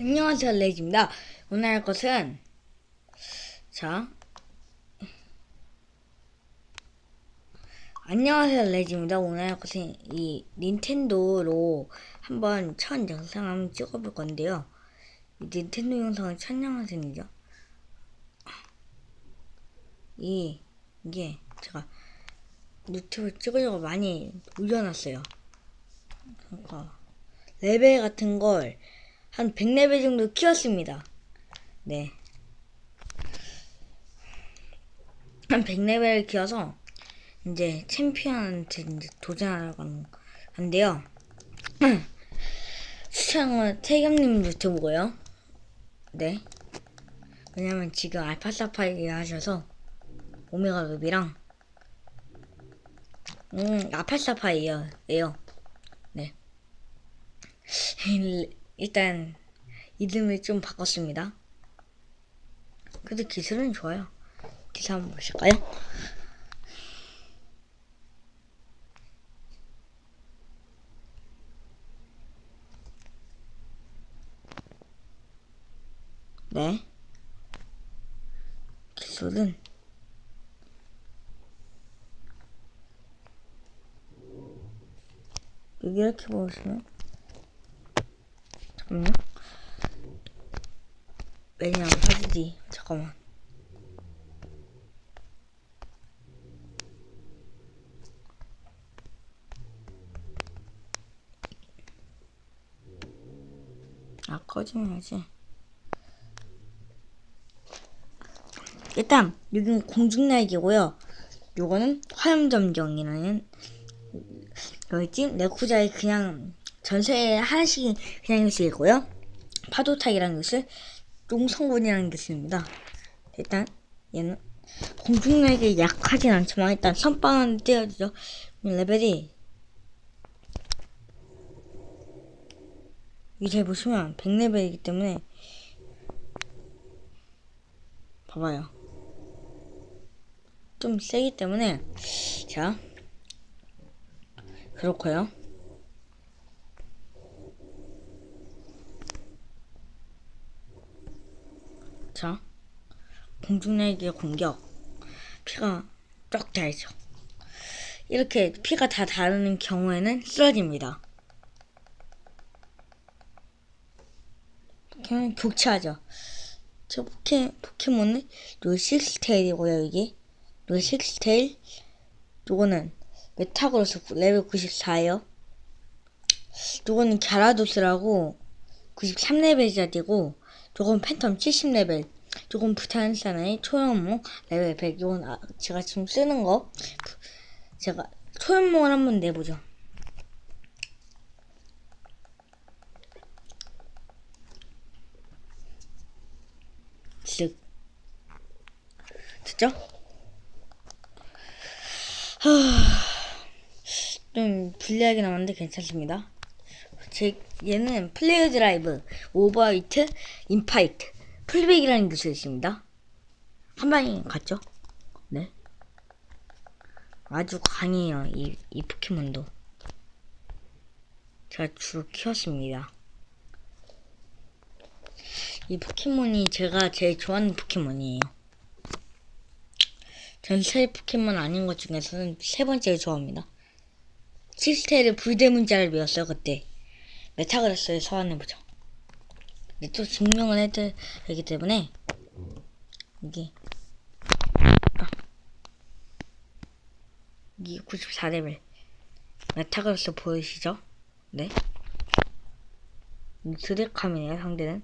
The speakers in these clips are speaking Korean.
안녕하세요 레이지입니다. 오늘 할 것은 자 안녕하세요 레이지입니다. 오늘 할 것은 이 닌텐도로 한번 첫 영상 한번 찍어볼 건데요. 이 닌텐도 첫 영상이죠. 이 이게 제가 유튜브 찍으려고 많이 올려놨어요. 그러니까 레벨 같은 걸 한 100레벨 정도 키웠습니다. 네. 한 100레벨 키워서 이제 챔피언한테 이제 도전하려고 하는 건데요. 추천은 태겸님 유튜브고요. 네. 왜냐면 지금 알파사파이 하셔서 오메가 루비랑 음 알파사파이에요. 예요. 네. 일단 이름을 좀 바꿨습니다. 근데 기술은 좋아요. 기사 한번 보실까요? 네. 기술은 이렇게 보시면 잠깐만요. 왜냐면 사진이 잠깐만. 아 꺼지면 하지. 일단 여기는 공중날개고요. 요거는 화염점정이라는 여기 레쿠자의 그냥 전세에 하나씩 그냥 것이고요. 파도타기라는 것을 똥성분이라는 것입니다. 일단 얘는 공중날개 약하진 않지만 일단 선빵은 띄워주죠. 레벨이 이잘 보시면 100레벨이기 때문에 봐봐요. 좀 세기 때문에 자 그렇고요. 자, 공중날개 공격. 피가 쫙 달죠. 이렇게 피가 다 다르는 경우에는 쓰러집니다. 그냥 교체하죠. 저 포케, 포켓몬은 요 식스테일이고요, 이게. 요식스테일. 요거는 메타그로스 레벨 94예요. 요거는 갸라도스라고 93레벨짜리고 조금 팬텀 70레벨, 조금 부탄사나이 초연몽 레벨 100. 이건 아, 제가 지금 쓰는 거. 제가 초연몽을 한번 내보죠. 쓱. 됐죠? 좀 불리하게 나왔는데 괜찮습니다. 제 얘는 플레이어 드라이브, 오버히트, 인파이트, 풀백이라는 기술이 있습니다. 한 방에 갔죠? 네. 아주 강해요, 이, 이 포켓몬도. 제가 주로 키웠습니다. 이 포켓몬이 제가 제일 좋아하는 포켓몬이에요. 전 세 포켓몬 아닌 것 중에서는 세 번째 좋아합니다. 시스테를 불대문자를 외웠어요, 그때. 메타그라스를 소환해보죠. 근데 또 증명을 해야 되기 때문에, 이게, 아, 이게 94레벨. 메타그라스 보이시죠? 네. 드래카이네요 상대는.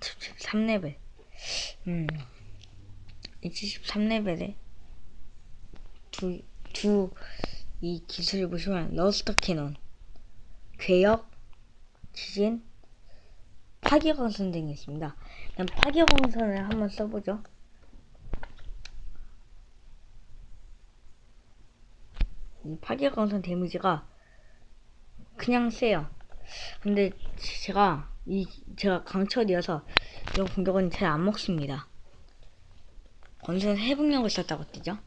73레벨. 음. 23레벨에 두, 두, 이 기술을 보시면 러스터 캐논, 괴역, 지진, 파괴광선 등이 있습니다. 그럼 파괴광선을 한번 써보죠. 이 파괴광선 데미지가 그냥 세요. 근데 제가 이 제가 강철이어서 이런 공격은 잘 안 먹습니다. 건설은 회복력을 썼다고 뜨죠.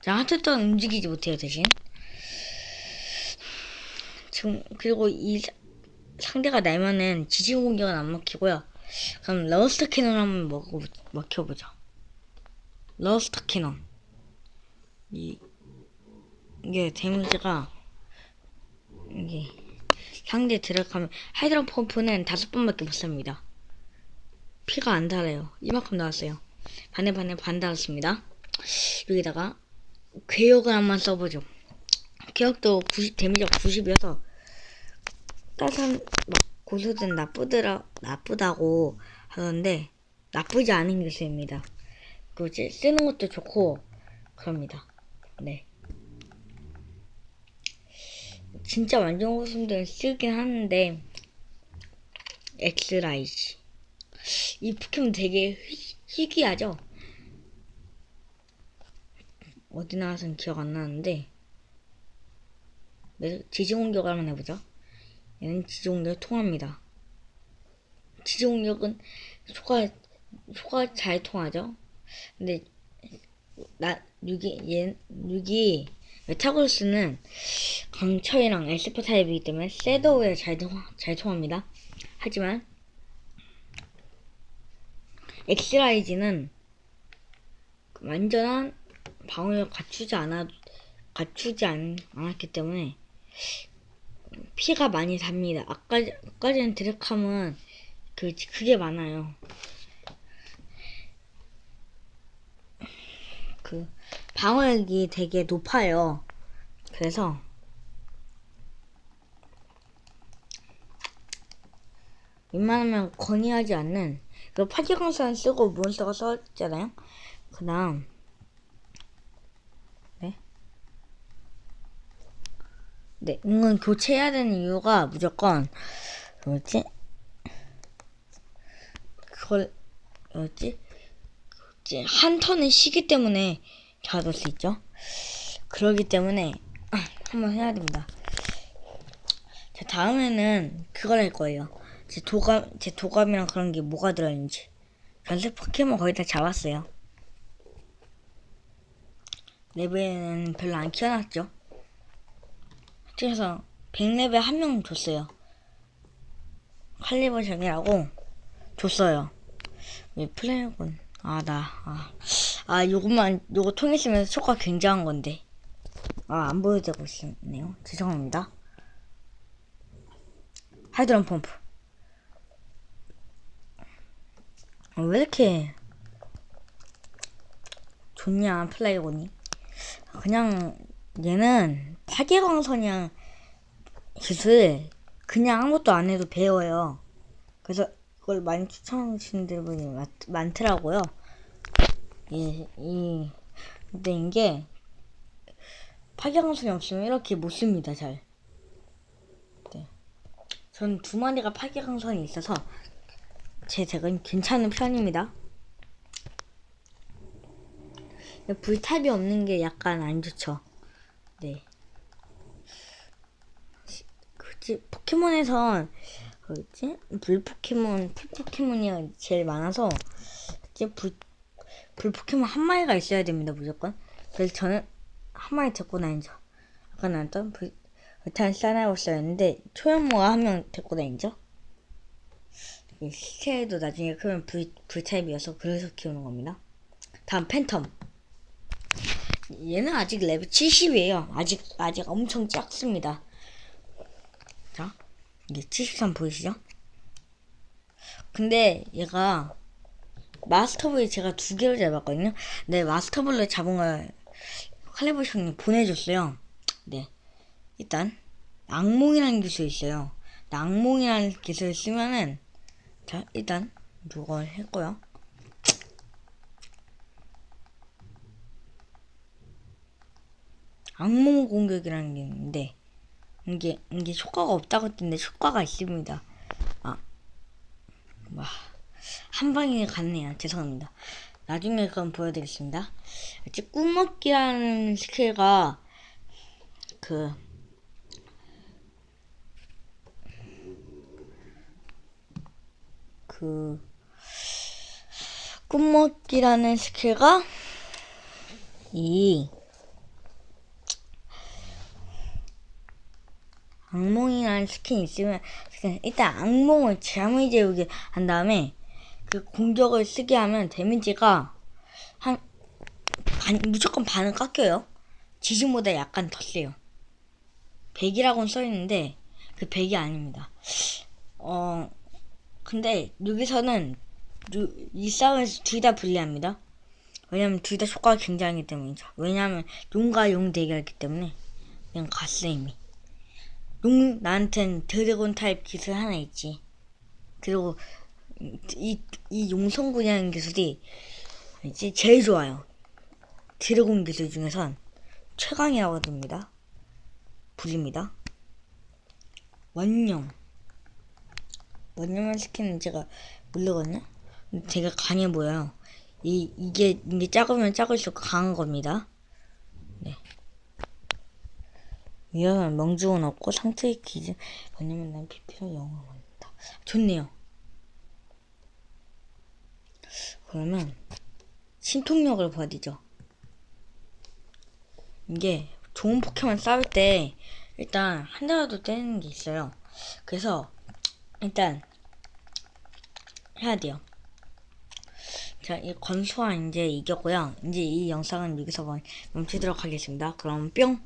자, 하트 또한 움직이지 못해요, 대신. 지금, 그리고 이, 상대가 날면은 지진 공격은 안 먹히고요. 그럼 러스트 캐논 한번 먹어 먹혀보죠. 러스트 캐논. 이 이게 데미지가 이게 상대 들어가면 하이드로 펌프는 다섯 번밖에 못 씁니다. 피가 안 달아요. 이만큼 나왔어요. 반에 반에 반 달았습니다. 여기다가 괴역을 한번 써보죠. 괴역도 90 데미지가 90이어서 따뜻한 막 고수든 나쁘더라 나쁘다고 하던데 나쁘지 않은 기술입니다. 그 이제 쓰는 것도 좋고 그럽니다. 네. 진짜 완전 고수들은 쓰긴 하는데 엑스라이지 이 포켓몬 되게 희, 희귀하죠? 어디 나와서는 기억 안 나는데 네, 지지 공격을 한번 해보죠. 얘는 공격 통합니다. 공격은 소가 소가 잘 통하죠. 근데 나 육이 얘 육이 메타골스는 강철이랑 에스퍼 타입이기 때문에 셋더웨어 잘, 통- 잘 통합니다. 하지만 엑스라이즈는 완전한 방어력 갖추지 않아 갖추지 않, 않았기 때문에 피가 많이 답니다. 아까 아까 전 드래캄은 그 그게 많아요. 그 방어력이 되게 높아요. 그래서 웬만하면 권유하지 않는 그 파괴강산 쓰고 몬스터가 써있잖아요. 그 다음 네, 이건 교체해야 되는 이유가 무조건 뭐지? 그걸 뭐지? 이제 한 턴의 시기 때문에 잡을 수 있죠. 그러기 때문에 아, 한번 해야 됩니다. 자 다음에는 그걸 할 거예요. 제 도감 제 도감이랑 그런 게 뭐가 들어있는지 연습 포켓몬 거의 다 잡았어요. 레벨은 별로 안 키워놨죠. 그래서 100레벨 한명 줬어요. 칼리버 정이라고 줬어요. 왜 플레이어군? 아, 나, 아. 아, 요것만, 요거 통했으면 효과 굉장한 건데. 아, 안 보여주고 있네요. 죄송합니다. 하이드론 펌프. 아, 왜 이렇게 좋냐, 플라이곤이. 그냥, 얘는 파괴광선이랑 기술, 그냥 아무것도 안 해도 배워요. 그래서 그걸 많이 추천하시는 분이 많, 많더라고요. 이, 이, 근데 이게 파괴광선이 없으면 이렇게 못 씁니다, 잘. 네. 전두 마리가 파괴광선이 있어서 제 덱은 괜찮은 편입니다. 불탑이 없는 게 약간 안 좋죠. 네. 포켓몬에선 뭐지? 물 포켓몬, 풀 포켓몬이 제일 많아서 이제 불, 불 포켓몬 한 마리가 있어야 됩니다 무조건. 그래서 저는 한 마리 데리고 다니죠. 아까 나왔던 불, 불탄 사나우스였는데 초연모가 한 명 데리고 다니죠. 이 스케일도 나중에 크면 불, 불타입이어서 그래서 키우는 겁니다. 다음 팬텀. 얘는 아직 레벨 70이에요. 아직 아직 엄청 작습니다. 자, 이게 73 보이시죠? 근데 얘가 마스터볼 제가 두 개를 잡았거든요. 네, 마스터볼을 잡은 걸 칼리버션이 보내줬어요. 네, 일단 악몽이라는 기술이 있어요. 악몽이라는 기술을 쓰면은 자 일단 이걸 했고요. 악몽 공격이라는 게 있는데 이게 이게 효과가 없다고 했는데 효과가 있습니다. 아, 와, 한 방에 갔네요. 죄송합니다. 나중에 그럼 보여드리겠습니다. 이제 꿈먹기라는 스킬가 그 그, 꿈먹기라는 스킬가 이 악몽이라는 스킨이 있으면 일단 악몽을 잠을 재우게 한 다음에 그 공격을 쓰게 하면 데미지가 한 반, 무조건 반은 깎여요. 지진보다 약간 더 세요. 100이라고는 써있는데 그 100이 아닙니다. 어 근데 여기서는 유- 이 싸움에서 둘 다 불리합니다. 왜냐면 둘 다 효과가 굉장하기 때문이죠. 왜냐면 용과 용 대결이기 때문에 그냥 갔어 이미. 용 나한텐 드래곤 타입 기술 하나 있지. 그리고 이, 이 용성군이라는 기술이 이제 제일 좋아요. 드래곤 기술 중에선 최강이라고 합니다. 불립니다. 원룡. 원룡을 시키는 제가 모르거든요. 되게 강해 보여요. 이, 이게, 이게 작으면 작을수록 강한 겁니다. 네. 위험한 명중은 없고 상태의 기준, 왜냐면 난 PP로 영어를 원한다. 좋네요. 그러면, 신통력을 버리죠. 이게 좋은 포켓몬 싸울 때 일단 한 대라도 때리는 게 있어요. 그래서 일단 해야 돼요. 자, 이 건수와 이제 이겼고요. 이제 이 영상은 여기서 멈- 멈추도록 하겠습니다. 그럼 뿅!